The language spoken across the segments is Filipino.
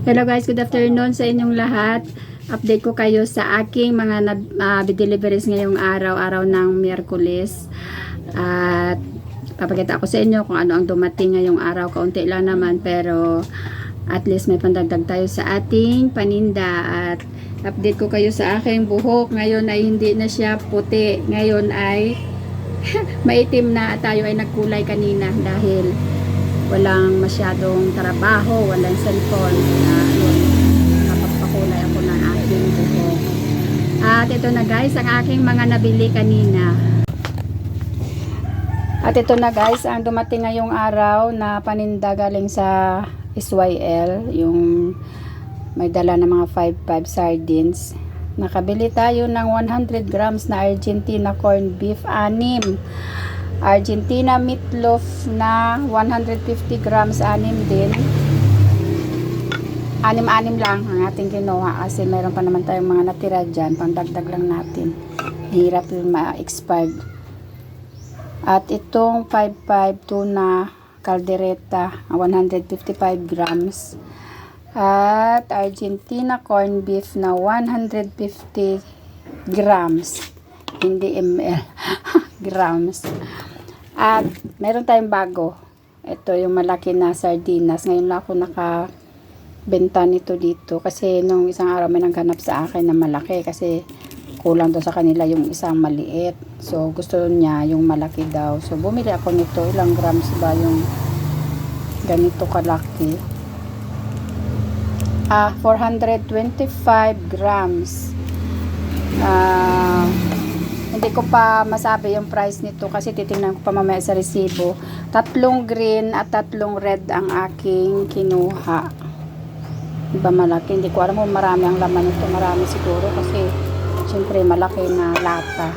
Hello guys, good afternoon sa inyong lahat. Update ko kayo sa aking mga uh, deliveries ngayong araw, araw ng Miyerkules. At papakita ko sa inyo kung ano ang dumating ngayong araw. Kaunti lang naman pero at least may pandagdag tayo sa ating paninda. At update ko kayo sa aking buhok. Ngayon ay hindi na siya puti. Ngayon ay maitim na tayo ay nagkulay kanina dahil walang masyadong trabaho, walang cellphone na yun, kapagpakulay ako ng aking buhok. At ito na guys, ang aking mga nabili kanina. At ito na guys, ang dumating ngayong araw na paninda galing sa SYL, yung may dala ng mga 5-5 sardines. Nakabili tayo ng 100 grams na Argentina corned beef, anim. Argentina meatloaf na 150 grams, anim din. Anim-anim lang ang ating kinuha kasi meron pa naman tayong mga natira dyan. Pandagdag lang natin. Hirap yung ma-expired. At itong 55 tuna caldereta, 155 grams. At Argentina corned beef na 150 grams. Hindi ml. grams. At meron tayong bago. Ito yung malaki na sardinas. Ngayon lang ako nakabenta nito dito. Kasi nung isang araw may naghanap sa akin na malaki. Kasi kulang daw sa kanila yung isang maliit. So gusto niya yung malaki daw. So bumili ako nito. Ilang grams ba yung ganito kalaki? Ah, 425 grams. Ah, hindi ko pa masabi yung price nito kasi titingnan ko pa mamaya sa resibo. Tatlong green at tatlong red ang aking kinuha. Iba malaki. Hindi ko alam kung marami ang laman nito. Marami siguro kasi syempre malaki na lata.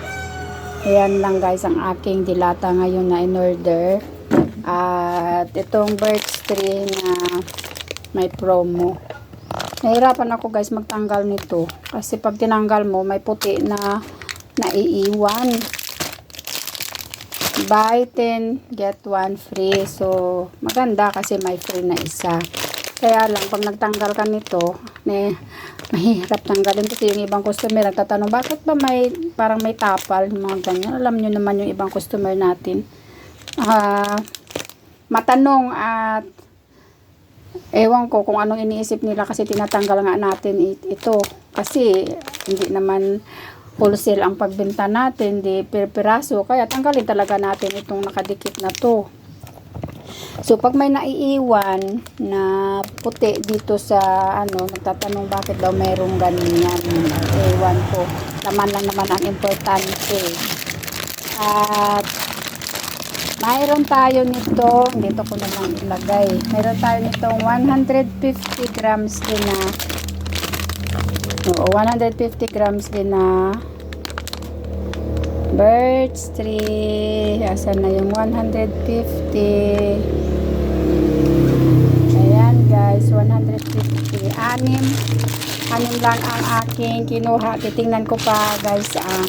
Ayan lang guys ang aking dilata ngayon na in order. At itong birch tree na may promo. Nahirapan ako guys magtanggal nito. Kasi pag tinanggal mo may puti na naiiwan. Buy 10, get 1 free. So, maganda kasi may free na isa. Kaya lang, pag nagtanggal ka nito, ne, mahirap tanggalin kasi yung ibang customer nagtatanong, bakit ba may, parang may tapal, mga ganyan. Alam nyo naman yung ibang customer natin. Ah, matanong at ewan ko kung anong iniisip nila kasi tinatanggal nga natin ito. Kasi, hindi naman wholesale ang pagbenta natin, di per-piraso. Kaya tanggalin talaga natin itong nakadikit na to. So, pag may naiiwan na puti dito sa, ano, nagtatanong bakit daw mayroong ganyan. Ewan ko. Laman lang naman ang importante. At, mayroon tayo nito, dito ko na lang ilagay. Mayroon tayo nitong 150 grams din na Oo, 150 grams din na birch tree. Asan na yung 150? Ayan guys, 150. Anim. Anim lang ang aking kinuha. Titingnan ko pa guys ang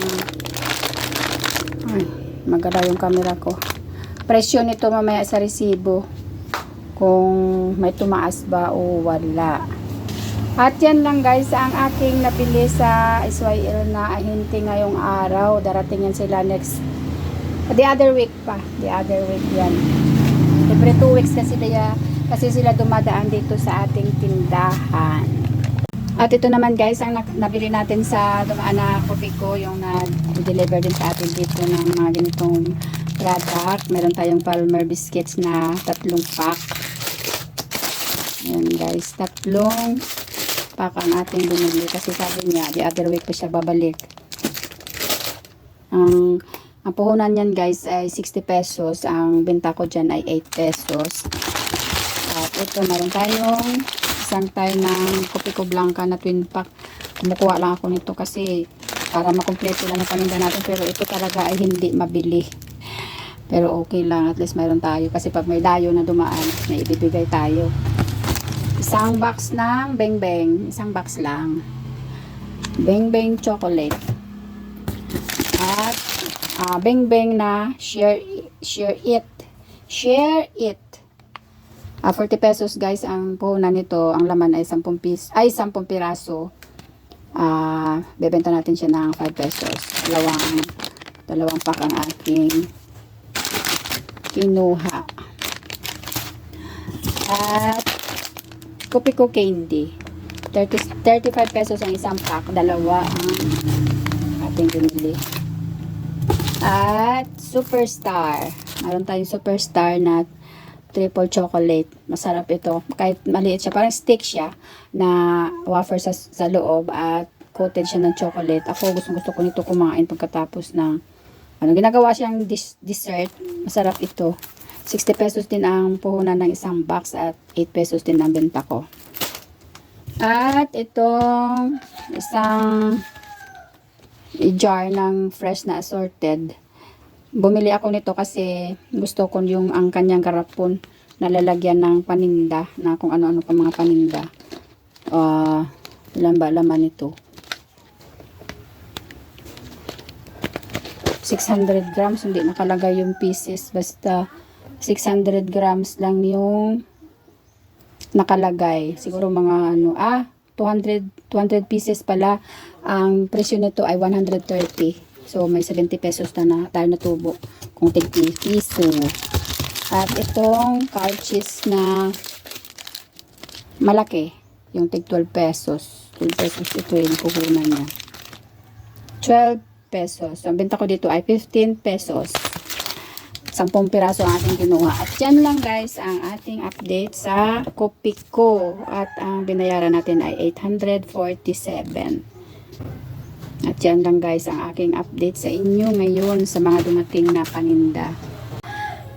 ay, maganda yung camera ko. Presyo nito mamaya sa resibo. Kung may tumaas ba o wala. At yan lang guys ang aking nabili sa SYL na ahinti ngayong araw. Darating yan sila next the other week pa. The other week yan. Every two weeks kasi sila, kasi sila dumadaan dito sa ating tindahan. At ito naman guys ang nabili natin sa dumaan na Copico yung na-deliver din sa atin dito ng mga ganitong product. Meron tayong Palmer biscuits na tatlong pack. Ayan guys, tatlong pack ang ating binili kasi sabi niya the other week pa siya babalik. Ang ang puhunan niyan guys ay 60 pesos. Ang benta ko dyan ay 8 pesos. At ito meron tayong isang tayo ng Copico Blanca na twin pack. Kumukuha lang ako nito kasi para makumpleto lang ang paninda natin. Pero ito talaga ay hindi mabili. Pero okay lang at least meron tayo. Kasi pag may dayo na dumaan may ibibigay tayo Isang box ng Beng Beng. Isang box lang. Beng Beng chocolate. At uh, Beng Beng na share share it. Share it. Ah, 40 pesos guys ang puhunan nito. Ang laman ay 10 pis ay 10 piraso. Ah, bebenta natin siya ng 5 pesos. Dalawang dalawang pack ang aking kinuha. At Kopiko candy. 30, 35 pesos ang isang pack. Dalawa ang ating binili. At Superstar. Meron tayong Superstar na triple chocolate. Masarap ito. Kahit maliit siya. Parang stick siya na wafer sa, sa loob at coated siya ng chocolate. Ako gusto gusto ko nito kumain pagkatapos ng ano, ginagawa siyang dis- dessert. Masarap ito. 60 pesos din ang puhunan ng isang box at 8 pesos din ang benta ko. At itong isang jar ng fresh na assorted. Bumili ako nito kasi gusto ko yung ang kanyang garapon na lalagyan ng paninda na kung ano-ano pa mga paninda. Ah, ilan ba laman nito? 600 grams, hindi nakalagay yung pieces. Basta 600 grams lang yung nakalagay. Siguro mga ano, ah, 200, 200 pieces pala. Ang presyo nito ay 130. So, may 70 pesos na, na tayo natubo kung tig piso. At itong cheese na malaki, yung tig 12 pesos. 12 pesos ito yung puhunan niya. 12 pesos. So, ang benta ko dito ay 15 pesos. 10 piraso ang ating kinuha. At yan lang guys ang ating update sa Kopiko. At ang binayaran natin ay 847. At yan lang guys ang aking update sa inyo ngayon sa mga dumating na paninda.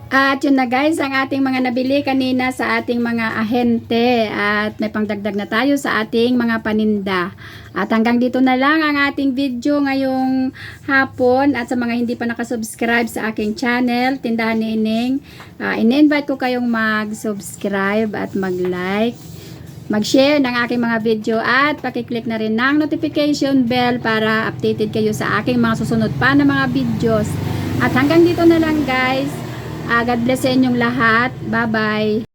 At yun na guys, ang ating mga nabili kanina sa ating mga ahente at may pangdagdag na tayo sa ating mga paninda. At hanggang dito na lang ang ating video ngayong hapon at sa mga hindi pa nakasubscribe sa aking channel, Tindahan ni Ining, uh, in-invite ko kayong mag-subscribe at mag-like mag-share ng aking mga video at pakiclick na rin ng notification bell para updated kayo sa aking mga susunod pa na mga videos. At hanggang dito na lang guys. Ah, God bless sa inyong lahat. Bye-bye.